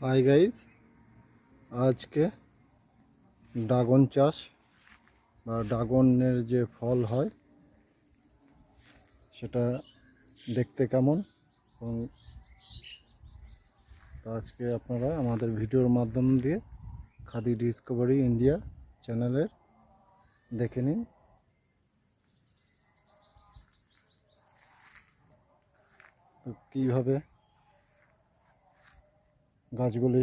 Hi guys আজকে dragon চাষ বা ড্রাগনের যে ফল হয়, সেটা দেখতে কেমন? এবং আজকে আপনারা আমাদের ভিডিওর মাধ্যম দিয়ে খাদি ডিসকভারি ইন্ডিয়া চ্যানেলের দেখে নিন। কীভাবে গাছগুলি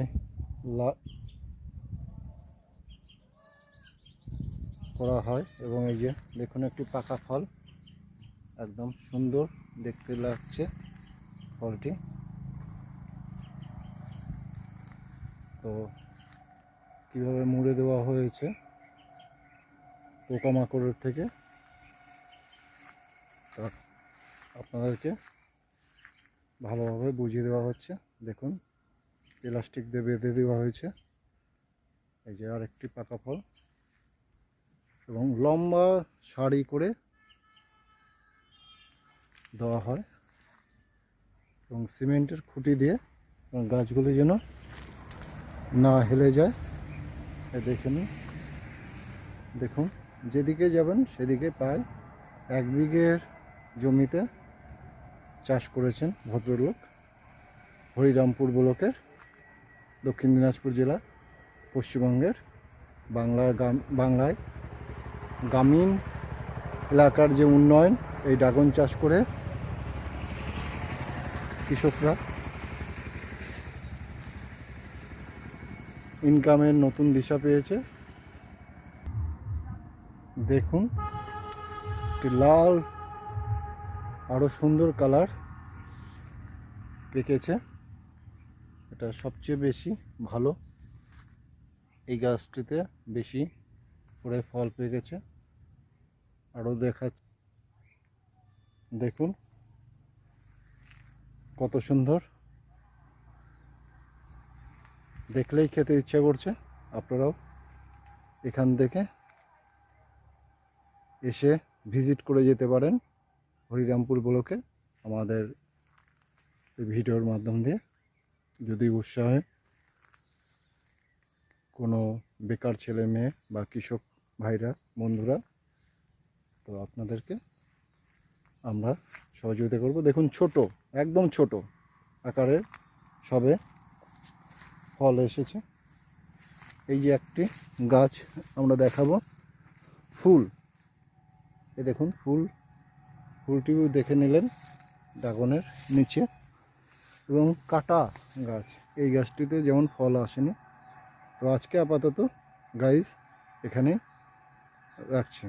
করা হয় এবং এই যে দেখুন একটি পাকা ফল। একদম সুন্দর দেখতে লাগছে ফলটি। তো কীভাবে মুড়ে দেওয়া হয়েছে পোকামাকড়ের থেকে আপনাদেরকে ভালোভাবে বুঝিয়ে দেওয়া হচ্ছে। দেখুন। প্লাস্টিক দিয়ে বেঁধে দেওয়া হয়েছে। এই যে আর একটি পাকা ফল। এবং লম্বা সারি করে দেওয়া হয়। এবং সিমেন্টের খুঁটি দিয়ে গাছগুলি যেন না হেলে যায়। দেখে নিন। দেখুন, যেদিকে যাবেন সেদিকে প্রায় এক বিঘের জমিতে চাষ করেছেন ভদ্রলোক, হরিরামপুর ব্লকের দক্ষিণ দিনাজপুর জেলা, পশ্চিমবঙ্গের, বাংলার বাংলায় গ্রামীণ এলাকার যে উন্নয়ন, এই ড্রাগন চাষ করে কৃষকরা ইনকামের নতুন দিশা পেয়েছে। দেখুন, একটি লাল আরও সুন্দর কালার পেকেছে। এটা সবচেয়ে বেশি ভালো। এই গাছটিতে বেশি করে ফল পেকেছে আরও দেখা দেখুন কত সুন্দর। দেখলেই খেতে ইচ্ছা করছে। আপনারাও এখান থেকে এসে ভিজিট করে যেতে পারেন হরিরামপুর ব্লকে আমাদের ভিডিওর মাধ্যম দিয়ে। যদি উৎসাহে কোনো বেকার ছেলে মেয়ে বা কৃষক ভাইরা, বন্ধুরা, তো আপনাদেরকে আমরা সহযোগিতা করব। দেখুন, ছোট, একদম ছোট আকারের সবে ফল এসেছে। এই যে একটি গাছ আমরা দেখাবো, ফুল। এ দেখুন, ফুল, ফুলটিও দেখে নিলেন, ড্রাগনের নিচে। এবং কাটা গাছ। এই গাছটিতে যেমন ফল আসেনি তো আজকে আপাতত গাইজ এখানে রাখছি।